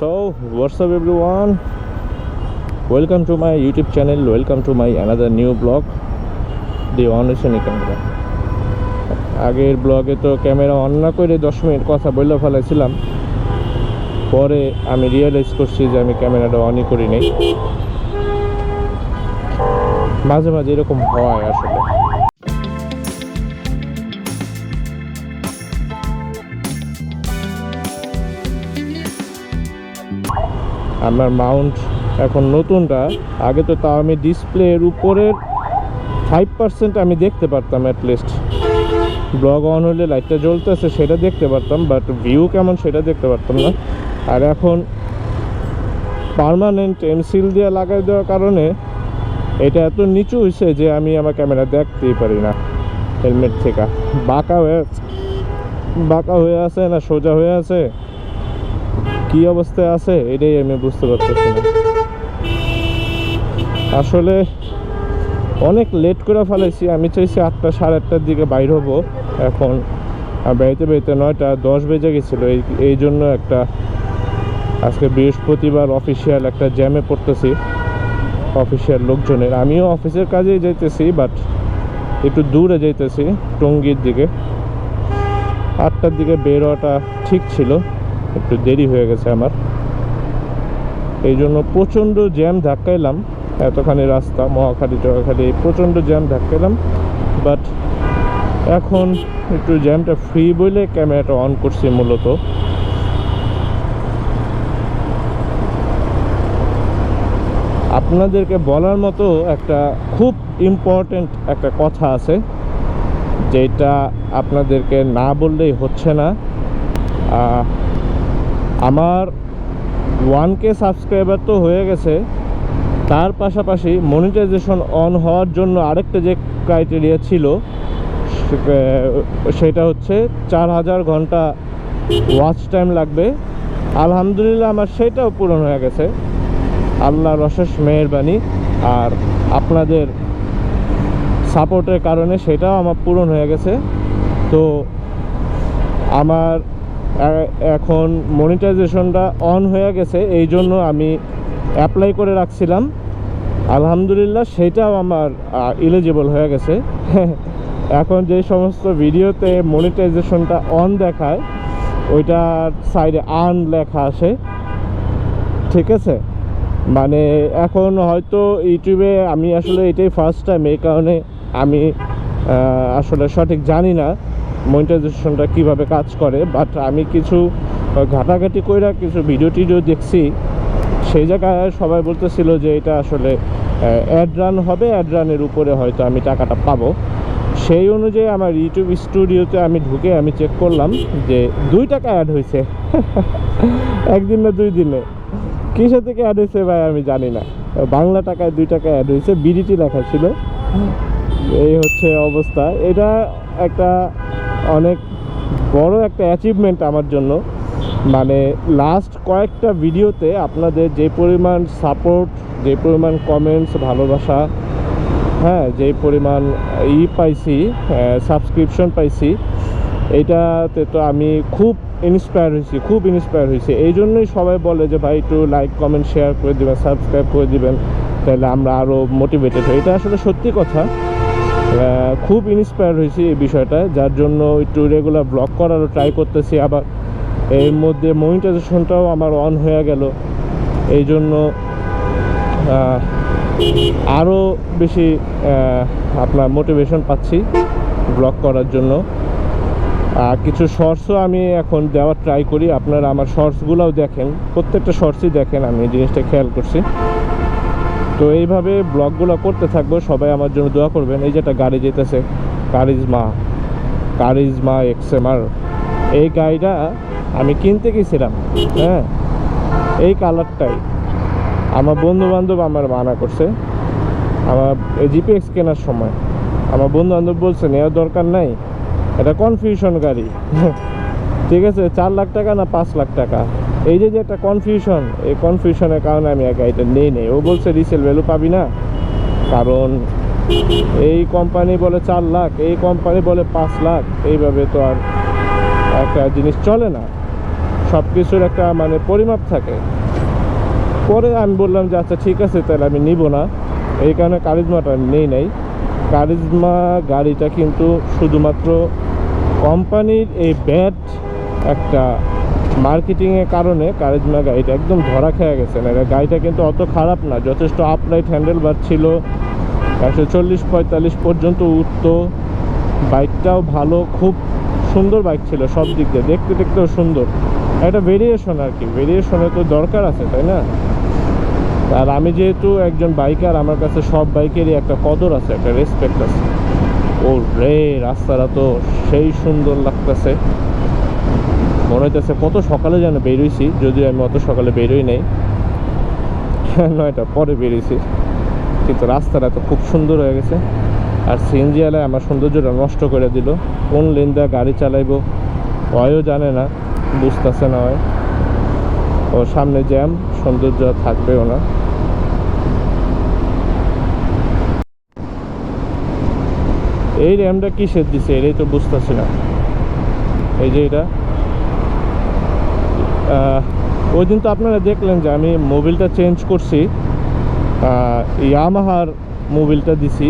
So, what's up everyone? Welcome to my YouTube channel. Welcome to my another new blog. The Onation camera আগের ব্লগে তো camera on না করে দশ minute কথা বলে ফেলেছিলাম পরে আমি রিয়েলাইজ করছি যে আমি ক্যামেরাটা অনই করি নাই মাঝে মাঝে এরকম হয় আসলে আমার মাউন্ট এখন নতুনটা। আগে তো তাও আমি ডিসপ্লের উপরের ফাইভ পার্সেন্ট আমি দেখতে পারতাম অ্যাটলিস্ট ব্লগ অন হলে লাইটটা জ্বলতেছে, সেটা দেখতে পারতাম বাট ভিউ কেমন সেটা দেখতে পারতাম না। আর এখন পার্মানেন্ট এমসিল দিয়ে লাগাই দেওয়ার কারণে এটা এত নিচু হয়েছে যে আমি আমার ক্যামেরা দেখতেই পারি না হেলমেট থেকে। বাঁকা হয়ে বাঁকা হয়ে আছে না সোজা হয়ে আছে? কি অবস্থায় আছে এটাই আমি বুঝতে পারতেছি না। আসলে অনেক লেট করে ফেলেছি আমি চাইছি আটটা সাড়ে আটটার দিকে বাইর হব। এখন আহ, বেড়াইতে বেড়াইতে নয়টা দশ বেজে গেছিল। এই এই জন্য একটা আজকে বৃহস্পতিবার অফিসিয়াল একটা জ্যামে পড়তেছি অফিসিয়াল লোকজনের। আমিও অফিসের কাজেই যাইতেছি বাট একটু দূরে যাইতেছি টঙ্গীর দিকে। আটটার দিকে বের হওয়াটা ঠিক ছিল। একটু দেরি হয়ে গেছে আমার। এই জন্য প্রচণ্ড জ্যাম ধাক্কাইলাম, এতখানি রাস্তা, মহাখালী টহাখালী প্রচণ্ড জ্যাম ধাক্কাইলাম। বাট এখন একটু জ্যামটা ফ্রি বলে ক্যামেরাটা অন করছি মূলত। আপনাদেরকে বলার মতো একটা খুব ইম্পর্ট্যান্ট একটা কথা আছে, যেটা আপনাদেরকে না বললেই হচ্ছে না। আমার ওয়ান কে সাবস্ক্রাইবার তো হয়ে গেছে। তার পাশাপাশি মনিটাইজেশন অন হওয়ার জন্য আরেকটা যে ক্রাইটেরিয়া ছিল, সেটা হচ্ছে চার হাজার ঘণ্টা ওয়াচ টাইম লাগবে। আলহামদুলিল্লাহ আমার সেটাও পূরণ হয়ে গেছে। আল্লাহর অশেষ মেহরবানি। আর আপনাদের সাপোর্টের কারণে সেটাও আমার পূরণ হয়ে গেছে। তো আমার এখন মনিটাইজেশনটা অন হয়ে গেছে, এই জন্য আমি অ্যাপ্লাই করে রাখছিলাম। আলহামদুলিল্লাহ সেটাও আমার ইলিজিবল হয়ে গেছে। এখন যে সমস্ত ভিডিওতে মনিটাইজেশনটা অন দেখায়, ওইটার সাইডে আন লেখা আসে ঠিক আছে? মানে এখন হয়তো ইউটিউবে আমি আসলে এটাই ফার্স্ট টাইম এই কারণে আমি আসলে সঠিক জানি না। মনিটাইজেশনটা কীভাবে কাজ করে বাট আমি কিছু ঘাটাঘাটি কইরা কিছু ভিডিও টিডিও দেখছি। সেই জায়গায় সবাই বলতেছিল যে এটা আসলে অ্যাড রান হবে অ্যাড রানের উপরে হয়তো আমি টাকাটা পাবো। সেই অনুযায়ী আমার ইউটিউব স্টুডিওতে আমি ঢুকে আমি চেক করলাম যে দুই টাকা অ্যাড হয়েছে একদিন না দুই দিনে। কিসে থেকে অ্যাড হয়েছে ভাই আমি জানি না। বাংলা টাকায় দুই টাকা অ্যাড হয়েছে বিডিটি লেখা ছিল। এই হচ্ছে অবস্থা। এটা একটা অনেক বড় একটা অ্যাচিভমেন্ট আমার জন্য। মানে লাস্ট কয়েকটা ভিডিওতে আপনাদের যে পরিমাণ সাপোর্ট যে পরিমাণ কমেন্টস ভালোবাসা হ্যাঁ যে পরিমাণ ই পাইছি সাবস্ক্রিপশন পাইছি, এটাতে তো আমি খুব ইন্সপায়ার হয়েছি, খুব ইন্সপায়ার হয়েছি। এই জন্যই সবাই বলে যে, ভাই, একটু লাইক কমেন্ট শেয়ার করে দিবেন সাবস্ক্রাইব করে দিবেন, তাহলে আমরা আরও মোটিভেটেড হই। এটা আসলে সত্যি কথা। খুব ইন্সপায়ার হয়েছি এই বিষয়টা, যার জন্য একটু রেগুলার ব্লগ করারও ট্রাই করতেছি। আবার এর মধ্যে মনিটাইজেশনটাও আমার অন হয়ে গেল। এই জন্য আরও বেশি আপনার মোটিভেশন পাচ্ছি ব্লগ করার জন্য। আর কিছু শর্টসও আমি এখন দেওয়ার ট্রাই করি। আপনারা আমার শর্টসগুলোও দেখেন, প্রত্যেকটা শর্টসই দেখেন, আমি জিনিসটা খেয়াল করছি। তো এইভাবে ব্লগগুলো করতে থাকব, সবাই আমার জন্য দোয়া করবেন। এই যেটা গাড়ি যেতেছে, কারিজমা কারিজমা এক্সএমআর এই গাড়িটা আমি কিনতে গেছিলাম হ্যাঁ? এই কালারটাই। আমার বন্ধু বান্ধব আমার মানা করছে, আমার জিপিএক্স কেনার সময়। আমার বন্ধু বান্ধব বলছে, নেওয়ার দরকার নাই, এটা কনফিউশন গাড়ি। ঠিক আছে, চার লাখ টাকা না পাঁচ লাখ টাকা? এই যে যে একটা কনফিউশন এই কনফিউশনের কারণে আমি আর গাড়িটা নেই নেই। ও বলছে রিসেল ভ্যালু পাবি না। কারণ এই কোম্পানি বলে চার লাখ, এই কোম্পানি বলে পাঁচ লাখ। এইভাবে তো আর একটা জিনিস চলে না। সব কিছুর একটা মানে পরিমাপ থাকে। পরে আমি বললাম যে আচ্ছা ঠিক আছে, তাহলে আমি নিব না। এই কারণে কারিজমাটা আমি নেই নাই। কারিজমা গাড়িটা কিন্তু শুধুমাত্র কোম্পানির এই ব্যাড একটা মার্কেটিংয়ের কারণে কারিজমা গাড়িটা একদম ধরা খেয়ে গেছে। না গাড়িটা কিন্তু অত খারাপ না, যথেষ্ট আপলাইট হ্যান্ডেল বার ছিল। একশো চল্লিশ পঁয়তাল্লিশ পর্যন্ত উঠতো। বাইকটাও ভালো, খুব সুন্দর বাইক ছিল সব দিক দিয়ে, দেখতে দেখতেও সুন্দর। একটা ভেরিয়েশন আর কি ভেরিয়েশনের তো দরকার আছে, তাই না? আর আমি যেহেতু একজন বাইকার আমার কাছে সব বাইকেরই একটা কদর আছে, একটা রেসপেক্ট আছে। ও রে রাস্তাটা তো সেই সুন্দর লাগতেছে। মনে হইতেছে কত সকালে যেন বেরোইছি, যদিও আমি অত সকালে বেরোই নাই। নয়টা পরে বেরিয়েছি কিন্তু রাস্তাটা তো খুব সুন্দর হয়ে গেছে। আর সিএনজি আমার সৌন্দর্যটা নষ্ট করে দিল। কোন লেন দিয়ে গাড়ি চালাইব ওয়ও জানে না, বুঝতেছে না হয় ও সামনে জ্যাম, সৌন্দর্য থাকবেও না। এই র্যামটা কিসের দিছে? এটাই তো বুঝতেছি না। এই যে এটা ওই দিন তো আপনারা দেখলেন যে আমি মোবিলটা চেঞ্জ করছি। ইয়ামাহার মোবিলটা দিছি।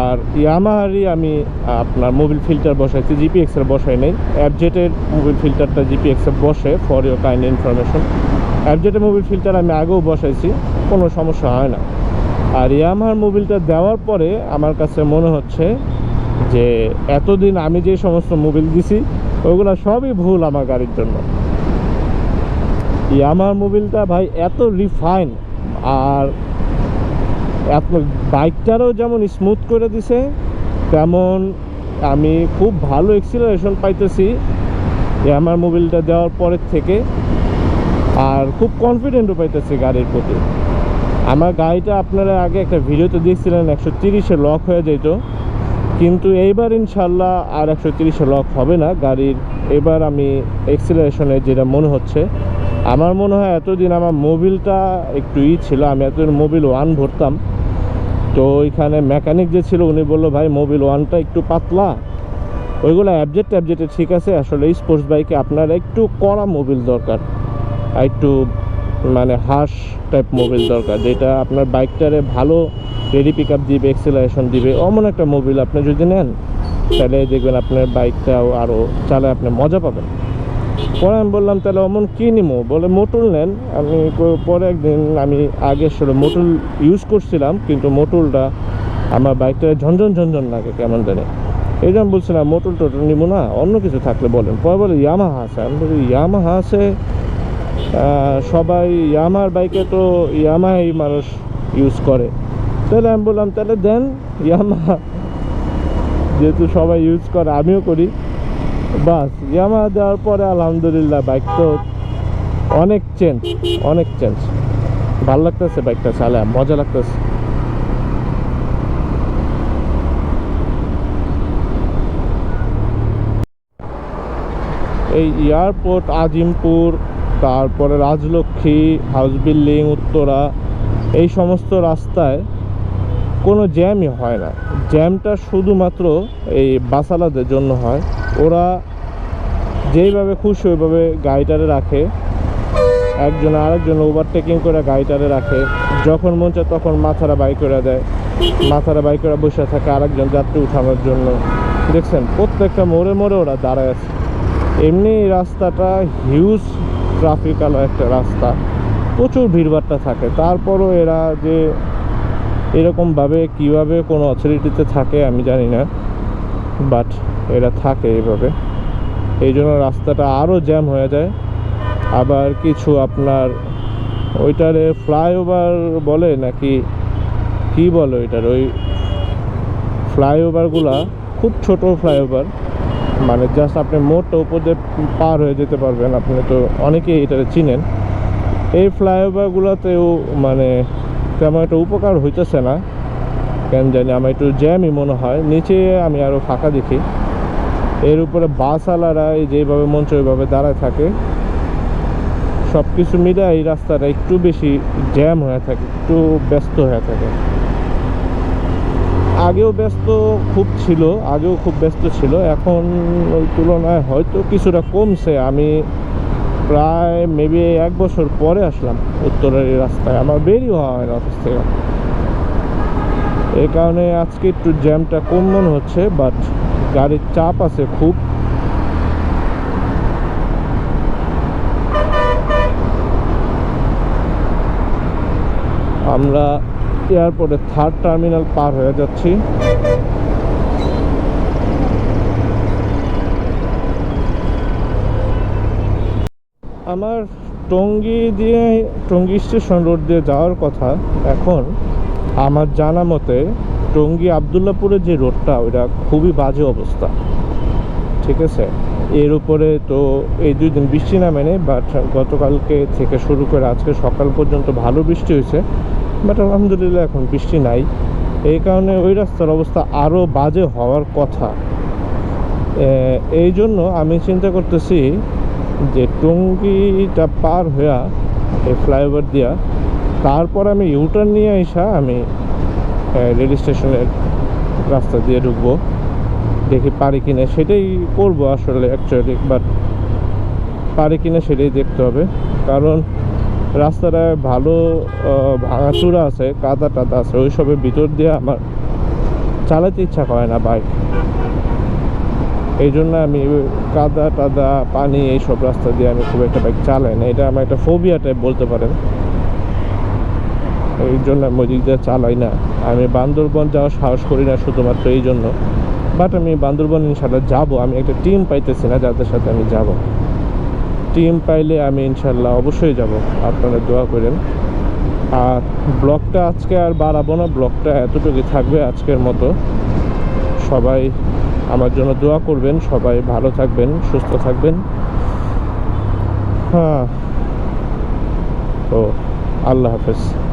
আর ইয়ামাহারই আমি আপনার মোবিল ফিল্টার বসাইছি জিপিএক্সের বসাই নেই। অ্যাপজেটের মোবিল ফিল্টারটা জিপিএক্সে বসে ফর ইউর কাইন্ড ইনফরমেশন অ্যাপজেটের মোবিল ফিল্টার আমি আগেও বসাইছি, কোনো সমস্যা হয় না। আর ইয়ামাহার মোবিলটা দেওয়ার পরে আমার কাছে মনে হচ্ছে যে, এতদিন আমি যে সমস্ত মোবিল দিছি ওইগুলো সবই ভুল আমার গাড়ির জন্য। ইয়ামার মোবিলটা ভাই এত রিফাইন আর এত বাইকটারও যেমন স্মুথ করে দিছে, তেমন আমি খুব ভালো এক্সিলারেশন পাইতেছি ইয়ামার মোবিলটা দেওয়ার পরের থেকে, আর খুব কনফিডেন্টও পাইতেছি গাড়ির প্রতি। আমার গাড়িটা আপনারা আগে একটা ভিডিওতে দেখছিলেন, একশো তিরিশে লক হয়ে যেত, কিন্তু এইবার ইনশাল্লাহ আর একশো তিরিশে লক হবে না, গাড়ির এবার আমি এক্সিলারেশনে যেটা মনে হচ্ছে আমার মনে হয় এতদিন আমার মোবিলটা একটু ই ছিল, আমি এতদিন মোবিল ওয়ান ভরতাম। তো ওইখানে মেকানিক যে ছিল, উনি বলল, ভাই, মোবিল ওয়ানটা একটু পাতলা। ওইগুলো অ্যাবজেক্ট ট্যাবজেক্টে ঠিক আছে, আসলে স্পোর্টস বাইকে আপনার একটু কড়া মোবিল দরকার। একটু মানে হার্শ টাইপ মোবিল দরকার, যেটা আপনার বাইকটারে ভালো রেডি পিক আপ দিবে এক্সেলারেশন দিবে। অমন একটা মোবিল আপনি যদি নেন, তাহলে দেখবেন আপনার বাইকটাও আরও চালায় আপনি মজা পাবেন। পরে আমি বললাম, তাহলে অমন কী নিবো বলে, মোটুল নেন। আমি পরে একদিন আমি আগে আসলে মোটুল ইউজ করছিলাম, কিন্তু মোটুলটা আমার বাইকটা ঝনঝন ঝনঝন লাগে, কেমন জানি। এই জন্য বলছিলাম, মোটুল টোটুল নিবো না, অন্য কিছু থাকলে বলেন। পরে বলে ইয়ামাহা আছে। আমি বলি ইয়ামাহা আছে। সবাই ইয়ামার বাইকে তো ইয়ামাহাই মানুষ ইউজ করে। তাহলে আমি বললাম, তাহলে দেন ইয়ামাহা যেহেতু সবাই ইউজ করে, আমিও করি। বাস ইয়ামা দেওয়ার পরে আলহামদুলিল্লাহ বাইক তো অনেক চেঞ্জ অনেক চেঞ্জ ভালো লাগতেছে বাইকটা চালা মজা লাগতেছে। এই এয়ারপোর্ট আজিমপুর, তারপরে রাজলক্ষ্মী হাউস বিল্ডিং উত্তরা, এই সমস্ত রাস্তায় কোনো জ্যামই হয় না। জ্যামটা শুধুমাত্র এই বাসালাদের জন্য হয়। ওরা যেইভাবে খুশি ওইভাবে গাড়িটারে রাখে। একজন আরেকজন ওভারটেকিং করে গাড়িটারে রাখে। যখন মন চায় তখন মাথারা বাই করে দেয়। মাথারা বাই করে বসে থাকে আরেকজন যাত্রী উঠানোর জন্য। দেখছেন, প্রত্যেকটা মোড়ে মোড়ে ওরা দাঁড়ায় আছে। এমনি রাস্তাটা হিউজ ট্রাফিক আলো একটা রাস্তা। প্রচুর ভিড়ভাড়টা থাকে। তারপরও এরা যে এরকমভাবে কীভাবে কোনো অথরিটিতে থাকে আমি জানি না। বাট এরা থাকে এইভাবে। এই জন্য রাস্তাটা আরও জ্যাম হয়ে যায়। আবার কিছু আপনার ওইটারে ফ্লাইওভার বলে নাকি কি বলে ওইটার? ওই ফ্লাইওভারগুলা খুব ছোট ফ্লাইওভার মানে জাস্ট আপনি মোটটা উপর দিয়ে পার হয়ে যেতে পারবেন। আপনি তো অনেকেই এটারে চিনেন। এই ফ্লাইওভারগুলোতেও মানে তেমন একটা উপকার হইতেছে না। কেন জানি আমার একটু জ্যামই মনে হয়। নিচে আমি আরও ফাঁকা দেখি। এর উপরে বাসওয়ালারা এই যেভাবে মঞ্চ ওইভাবে দাঁড়ায় থাকে সব কিছু মিলে এই রাস্তাটা একটু বেশি জ্যাম হয়ে থাকে, একটু ব্যস্ত হয়ে থাকে। আগেও ব্যস্ত খুব ছিল, আগেও খুব ব্যস্ত ছিল। এখন ওই তুলনায় হয়তো কিছুটা কমছে। আমি প্রায় মেবি এক বছর পরে আসলাম উত্তরের রাস্তায়। আমার বেরি হওয়া হয় অফিস থেকে। এই কারণে আজকে একটু জ্যামটা কম মনে হচ্ছে বাট গাড়ির চাপ আছে খুব। আমরা এয়ারপোর্টে থার্ড টার্মিনাল পার হয়ে যাচ্ছি। আমার টঙ্গী দিয়ে, টঙ্গী স্টেশন রোড দিয়ে যাওয়ার কথা এখন। আমার জানা মতে, টঙ্গী আবদুল্লাপুরের যে রোডটা, ওইটা খুবই বাজে অবস্থা। ঠিক আছে? এর উপরে তো এই দুই দিন বৃষ্টি নামে নেই বাট গতকালকে থেকে শুরু করে আজকে সকাল পর্যন্ত ভালো বৃষ্টি হয়েছে। বাট আলহামদুলিল্লাহ এখন বৃষ্টি নাই। এই কারণে ওই রাস্তার অবস্থা আরও বাজে হওয়ার কথা। এই জন্য আমি চিন্তা করতেছি যে টঙ্গিটা পার হইয়া, এই ফ্লাইওভার দিয়া তারপর আমি ইউটার্ন নিয়ে আসা আমি রেল স্টেশনের রাস্তা দিয়ে ঢুকবো। দেখি পারি কিনা, সেটাই করব আসলে অ্যাকচুয়ালি বাট পারি কিনা সেটাই দেখতে হবে। কারণ রাস্তাটায় ভালো ভাঙাচুরা আছে, কাদা টাদা আছে, ওইসবের ভিতর দিয়ে আমার চালাতে ইচ্ছা করে না বাইক এই জন্য আমি কাদা টাদা, পানি, এইসব রাস্তা দিয়ে আমি খুব একটা বাইক চালাই না। এটা আমার একটা ফোবিয়া টাইপ বলতে পারেন। এই জন্য ওই চালাই না। আমি বান্দরবন যাওয়ার সাহস করি না শুধুমাত্র এই জন্য। বাট আমি বান্দরবন ইনশাল্লাহ যাব। আমি একটা টিম পাইতেছি না, যাদের সাথে আমি যাব। টিম পাইলে আমি ইনশাল্লাহ অবশ্যই যাব। আপনারা দোয়া করেন। আর ব্লগটা আজকে আর বাড়াবো না। ব্লগটা এতটুকুই থাকবে আজকের মতো। সবাই আমার জন্য দোয়া করবেন। সবাই ভালো থাকবেন, সুস্থ থাকবেন। হ্যাঁ। তো আল্লাহ হাফেজ।